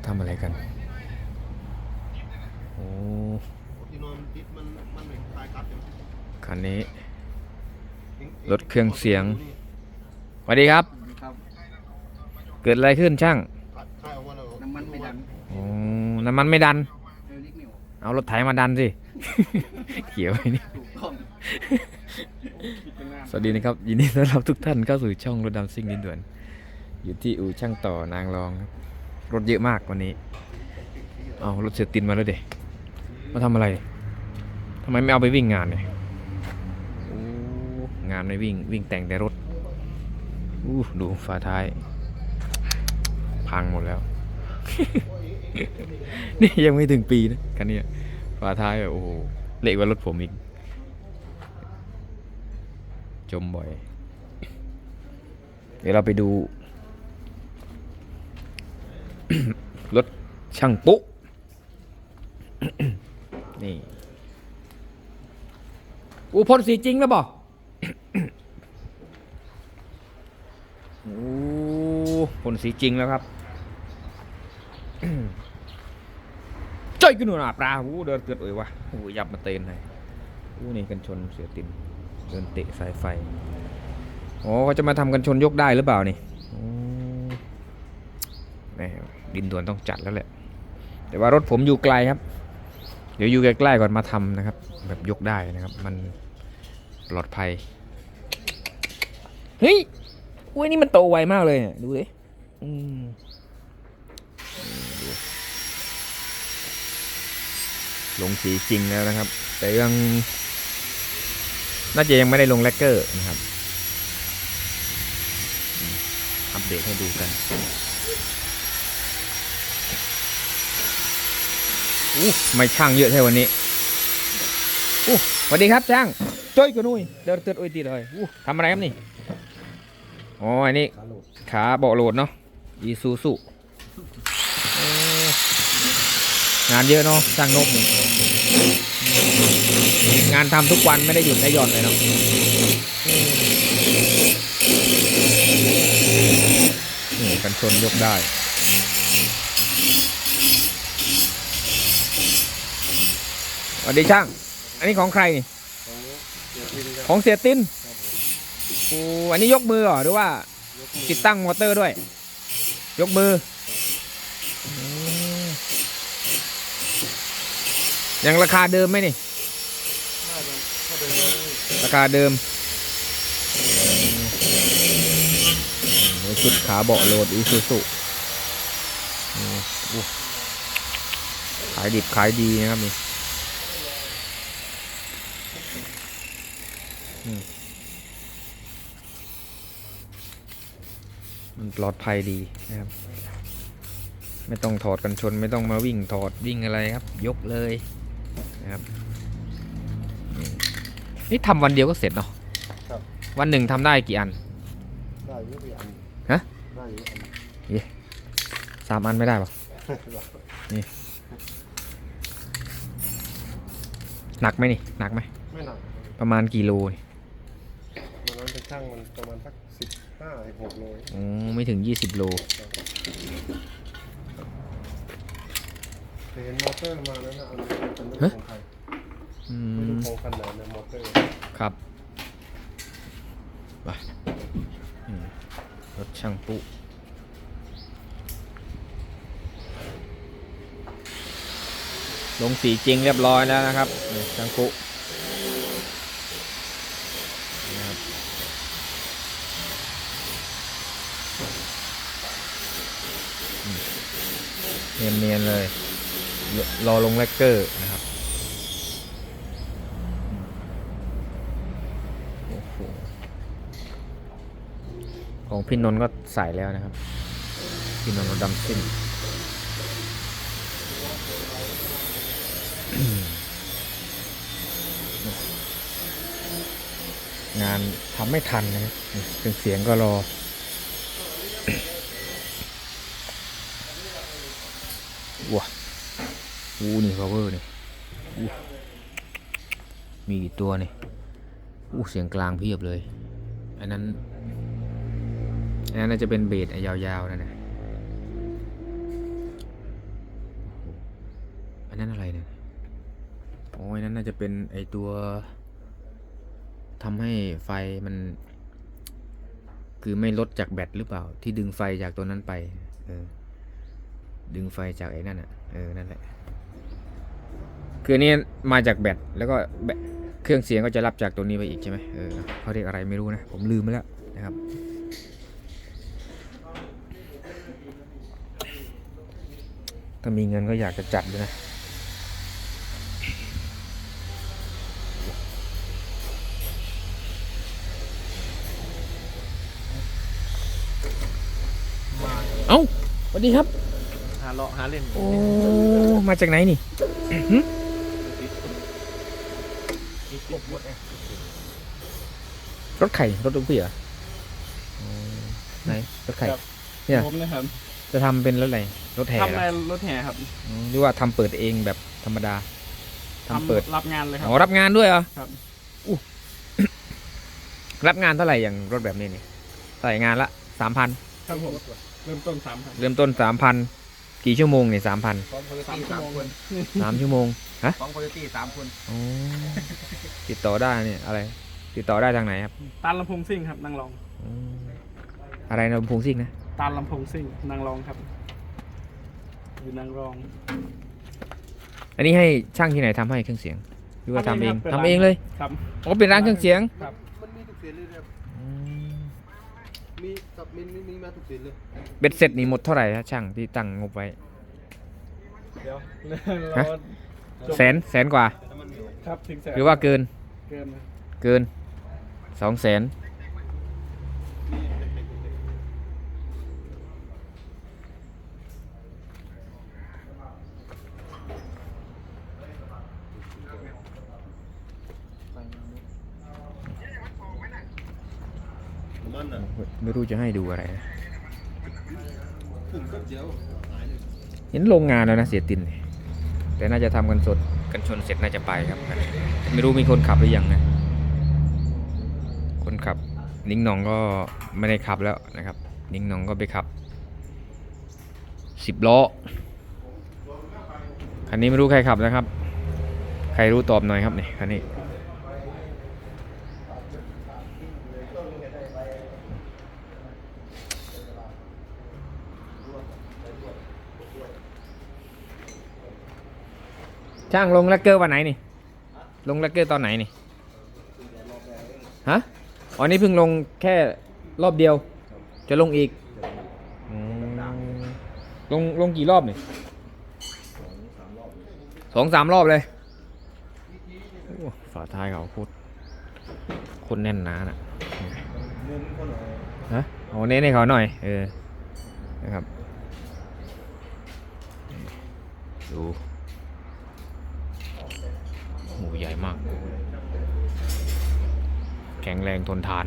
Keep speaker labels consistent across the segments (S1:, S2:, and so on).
S1: เขาทำอะไรกันโอ้
S2: ที่นอนติดมันมันเหมือนคลายกัดอยู่
S1: คันนี้ รถเครื่องเสียงสวัสดีครับ
S3: ครับ
S1: เกิดอะไรขึ้นช่าง
S2: คลายออกมาแล้ว
S3: น้ำมันไม่ดัน
S1: โอ้น้ำมันไม่ดัน
S3: เอลิกไม่ออก
S1: เอารถไถมาดันสิ เขียวไอ้นี่
S3: ถูกต้องคิดเป็นงาน
S1: สวัสดีนะครับ ยินดีต้อนรับทุกท่านเข้าสู่ช่องรถดำซิ่งดินด่วน อยู่ที่อู่ช่างต่อนางรองครับ รถเยอะมากวันนี้ เอารถเสียตินมาแล้วเด็กมาทำอะไร ทำไมไม่เอาไปวิ่งงานเนี่ยงานไม่วิ่งวิ่งแต่งแต่รถอู้ดูฝาท้าย พังหมดแล้ว นี่ยังไม่ถึงปีนะคันเนี้ยฝาท้ายแบบโอ้โหเละกว่ารถผมอีก จมบ่อย เดี๋ยวเราไปดู รถช่างปุ๊นี่อูพ่นสีจริงแล้วบ่โอ้พ่นสีจริงแล้วครับจ้อยกันหนูนาปลาโอ้เดินเกิดเอ่ยวะโอ้ยับมาเตนเลยโอ้นี่กันชนเสียตินเดินเตะสายไฟ อ๋อเขาจะมาทำกันชนยกได้หรือเปล่านี่ ดินด่วนต้องจัดแล้วแหละ แต่ว่ารถผมอยู่ไกลครับ เดี๋ยวอยู่ใกล้ๆก่อนมาทำนะครับ แบบยกได้นะครับ มันปลอดภัย เฮ้ยอุ้ยนี่มันโตไวมากเลยเนี่ยดูดิอืมลงสีจริงแล้วนะครับ แต่ยังน่าจะยังไม่ได้ลงแลกเกอร์นะครับ อัปเดตให้ดูกัน อู้ไม่ช่างเยอะแท่วันนี้อู้สวัสดีครับช่างจ้อยกันนุ้ยเดินเตือนโอ้ยตีเลยอู้ทำอะไรครับนี่อ๋ออันนี้
S2: ขา
S1: เบาโหลดเนาะอีซูซุงานเยอะเนาะช่างนกนี่งานทำทุกวันไม่ได้หยุดได้หย่อนเลยเนาะนี่กันชนยกได้ สวัสดีช่าง อันนี้ของใครนี่
S2: ของเดี๋ยวพินครับ
S1: ของเสียตินโอ้อันนี้ยกมือเหรอหรือว่า
S2: ยกมือ
S1: ติดตั้งมอเตอร์ด้วย ยกมืออืมยังราคาเดิมไหมนี่
S2: น่าจะถ้าเป็น
S1: ราคาเดิมนี่ชุดขาเบาะโหลดอีซูซุขายดิบขายดีนะครับนี่ มมันปลอดภัยดีนะครับ ไม่ต้องถอดกันชนไม่ต้องมาวิ่งถอดวิ่งอะไรครับ ยกเลยนะครับนี่นี่ทำวันเดียวก็เสร็จเนาะ
S2: ครับ
S1: วันหนึ่งทำได้กี่อัน
S2: ได้อยุบอัน
S1: ฮะ
S2: ได้อยุอัน
S1: สามอันไม่ได้ปะหนักไหมนี่หนักไหม
S2: ไม่หนัก
S1: ประมาณกี่โลนี่
S2: วันนั้นเป็น ช่างมันประมาณสักสิบห้าสิบหกโล
S1: อ๋อไม่ถึง 20 โล
S2: เคยเห็นมอเตอร์มาแล้วนะอันนี้เป็นรถ
S1: ฮะ
S2: ของใคร
S1: อื
S2: ไม่รู้
S1: ม
S2: ของคันไหนเนี่ยมอเตอร์
S1: ครับไปอืมรถช่างปุ๊ลงสีจริงเรียบร้อยแล้วนะครับนี่ช่างปุ๊นะครับอืม เนียนๆเลย รอลงแลกเกอร์นะครับโอ้โหของพี่นนท์ก็ใส่แล้วนะครับ พี่นนท์ดำสิ้นงานทำไม่ทันนะครับเครื่องเสียงก็รอ ว้า อู้นี่ power นี่อู้มีกี่ตัวนี่อู้เสียงกลางเพียบเลย อันนั้น อันนั้นน่าจะเป็นเบสยาวๆนั่นนะอันั้นอะไรเนี่ยโอ้ยนั้นน่าจะเป็นไอตัวทำให้ไฟมัน คือไม่ลดจากแบตหรือเปล่า ที่ดึงไฟจากตัวนั้นไป เออ ดึงไฟจากไอ้นั่นอะ เออ นั่นแหละ คืออันนี้มาจากแบตแล้วก็แบตเครื่องเสียงก็จะรับจากตัวนี้ไปอีกใช่ไหมเออเขาเรียกอะไรไม่รู้นะ ผมลืมไปแล้วนะครับ ถ้ามีเงินก็อยากจะจัดเลยนะเอ้าสวัสดีครับ
S3: หาเลาะหาเล่น
S1: โอ้ มาจากไหนนี่หึ รถไข่รถลูกพี่เหรออ๋อไหนรถไข่ เนี่ย
S3: ผมนะครับ
S1: จะทำเป็นรถอะไรรถแห่
S3: ทำ
S1: เหร
S3: ใน
S1: อ
S3: รถแห่ครับ
S1: อ๋อหรือว่าทำเปิดเองแบบธรรมดาทำเปิด
S3: รับงานเลยครั
S1: อ๋อรับงานด้วยเหรอ
S3: ครับ
S1: อู้ รับงานเท่าไหร่อย่างรถแบบนี้นี่ใส่งานละสามพัน
S3: ครับผมเริ่มต้นสามพัน
S1: เริ่มต้นสามพัน กี่ชั่วโมงเนี่ยสามพัน
S2: พร้อมโคโย
S3: สาม
S2: ตี้
S3: ชั่ว
S2: สาม
S3: โมง
S2: คน
S1: สามชั่วโมงฮะ
S2: พร้อมโคโยตี้สามคน
S1: อ๋อติดต่อได้เนี่ยอะไร ติดต่อได้ทางไหนครับ
S3: ตาลลำโพงซิ่งครับนางรอง
S1: อืมอะไรนะลำโพงซิ่งนะ
S3: ตาลลำโพงซิ่งนางรองครับ อยู่นางรอง
S1: อันนี้ให้ช่างที่ไหนทำให้เครื่องเสียง หรือว่าทำเอง
S3: ครับ
S1: ทำเองเลย
S3: ครับ
S1: อ๋อเป็นร้านเครื่องเสียง
S3: ครับ
S2: มันมีทุกเสียงเลยครับ
S1: อืม
S2: มีกับมีมีมีมาทุกเสียงเลย
S1: เบ็ดเสร็จนี่หมดเท่าไหร่ฮะช่างที่ตั้งงบไว้
S3: เดี๋ยว
S1: ฮะ
S3: รอ
S1: แสนแสนกว่า
S3: ครับถึงแสน
S1: หรือว่าเกิน
S3: เกินนะ
S1: เกินสองแสน ไม่รู้จะให้ดูอะไรนะ
S2: เห็
S1: นโรงงานแล้วนะเสียติน แต่น่าจะทำกันสดกันชนเสร็จน่าจะไปครับ ไม่รู้มีคนขับหรือยังนะ คนขับนิ้งหนองก็ไม่ได้ขับแล้วนะครับ นิ้งหนองก็ไปขับสิบล้อ คันนี้ไม่รู้ใครขับนะครับ ใครรู้ตอบหน่อยครับนี่คันนี้ ช่างลงแลกเกอร์วันไหนนี่ ลงแลกเกอร์ตอนไหนนี่ ฮะ อ๋อ นี่เพิ่งลงแค่รอบเดียว จะลงอีก ลงลงกี่รอบนี่สองสามรอบเลยฝาท้ายเขาโคตรโคนแน่นหนาน่ะฮะโอ้เน้นให้เขาหน่อย เออ นะครับ ดู หมูใหญ่มาก แข็งแรงทนทาน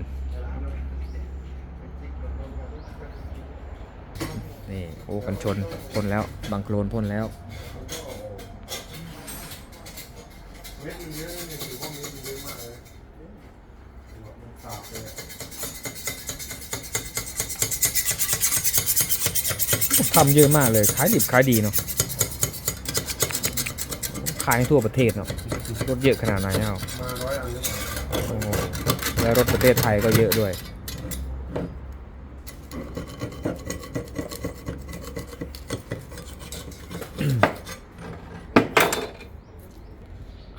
S1: นี่ โอ้ กันชนพ่นแล้ว บางโคลนพ่นแล้วทำเยอะมากเลย ขายดิบขายดีเนาะ ขายทั่วประเทศเนาะ รถเยอะขนาดไหนเอ้า
S2: มาร้อยอันา
S1: โอ้โหแล้วรถประเทศไทยก็เยอะด้วย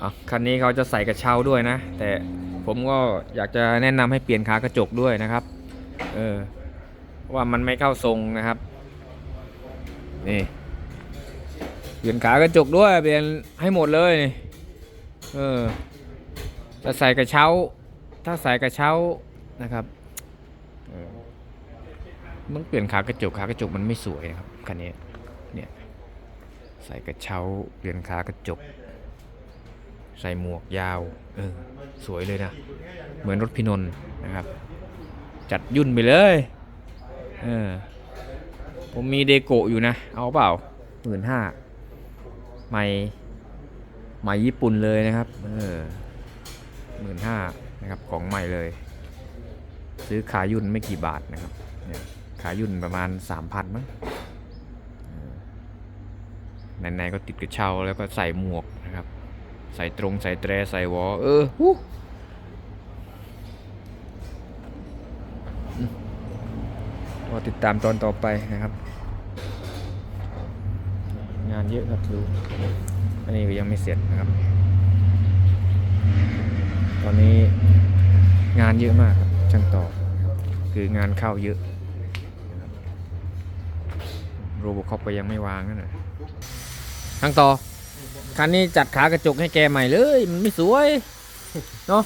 S1: อะ คันนี้เขาจะใส่กระเช้าด้วยนะ แต่ผมก็อยากจะแนะนำให้เปลี่ยนขากระจกด้วยนะครับ เออ ว่ามันไม่เข้าทรงนะครับ นี่ เปลี่ยนขากระจกด้วย เปลี่ยนให้หมดเลยนี่ เออจะใส่กระเช้า ถ้าใส่กระเช้านะครับเออมันเปลี่ยนขากระจกขากระจกมันไม่สวยนะครับคันนี้เนี่ยใส่กระเช้าเปลี่ยนขากระจก ใส่หมวกยาวเออสวยเลยนะ เหมือนรถพี่นนท์นะครับ จัดยุ่นไปเลยเออผมมีเดโกะอยู่นะ เอาเปล่าหมื่นห้าใหม่ ใหม่ญี่ปุ่นเลยนะครับ เออหมื่นห้านะครับของใหม่เลย ซื้อขายุ่นไม่กี่บาทนะครับเนี่ยขายุ่นประมาณสามพันมั้งไหนๆก็ติดกระเช้าแล้วก็ใส่หมวกนะครับ ใส่ตรงใส่แตรใส่วอเออฮู้รอติดตามตอนต่อไปนะครับ งานเยอะครับดู อันนี้ก็ยังไม่เสร็จนะครับ ตอนนี้งานเยอะมากครับช่างต่อครับคืองานเข้าเยอะนะครับโรบคอปก็ยังไม่วางนั่นน่ะช่างต่อคันนี้จัดขากระจกให้แกใหม่เลย มันไม่สวยเนาะ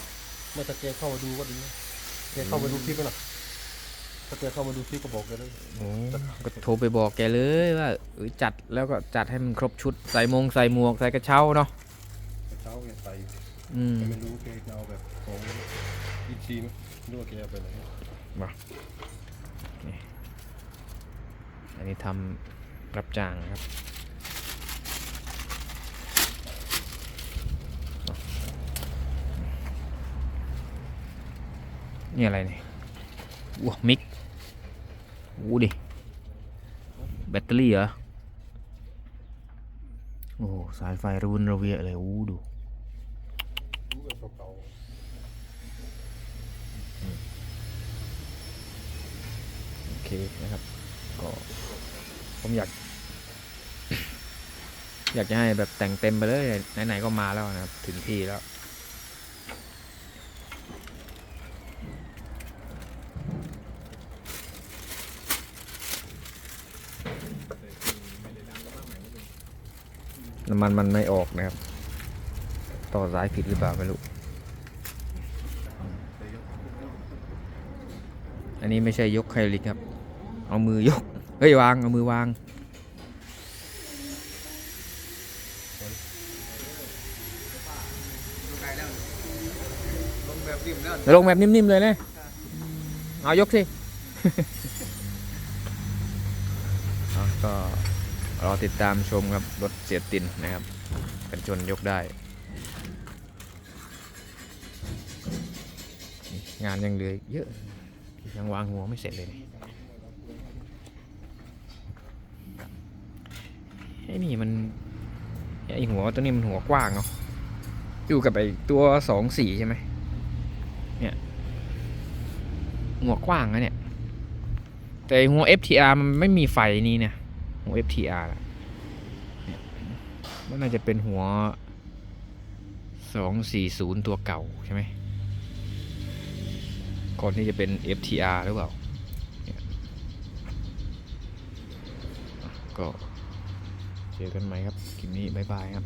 S2: เมื่อตะเกียเข้ามาดูก็ดีนะแกเข้ามาดูคลิปไหมล่ะตะเกียเข้ามาดูคลิปก็บอกแกเลย
S1: โอ้ก็โทรไปบอกแกเลยว่าเออจัดแล้วก็จัดให้มันครบชุดใส่มงใส่หมวกใส่กระเช้าเนาะ
S2: เช้าแกใส่
S1: อืม
S2: แกไม่รู้แกจะเอาแบบของอีซีไหมไม่รู้ว่าแกเอาไปไหน
S1: อันนี้ทำรับจ้างนะครับนี่อะไรเนี่ยว้ามิก วูดิ แบตเตอรี่เหรอ โอ้ สายไฟระวนระเวียเลยวูดูโอเคนะครับ ก็ ผมอยาก อยากจะให้แบบแต่งเต็มไปเลย ไหนๆก็มาแล้วนะครับ ถึงที่แล้ว น้ำมันมันไม่ออกนะครับ ต่อสายผิดหรือเปล่าไม่รู้ อันนี้ไม่ใช่ยกไคลิกครับ เอามือยก เฮ้ยวาง เอามือวาง
S3: ลงแบบ
S1: นิ่มๆเลยนะเอายกสิ ก็ รอติดตามชมครับ รถเสียตินนะครับ กันชนยกได้ งานยังเหลือเยอะ ยังวางหัวไม่เสร็จเลยไอ้นี่มันไอ้หัวตัวนี้มันหัวกว้างเนาะอยู่กับไอ้ตัวสองสี่ใช่ไหมเนี่ยหัวกว้างนะเนี่ย แต่หัว FTR มันไม่มีไฟนี่เนี่ย หัว FTR น่ะนี่มันน่าจะเป็นหัว 240 ตัวเก่าใช่ไหมก่อนที่จะเป็น FTR หรือเปล่านี่ก็เจอกันใหม่ครับคลิปนี้ บ๊ายบายครับ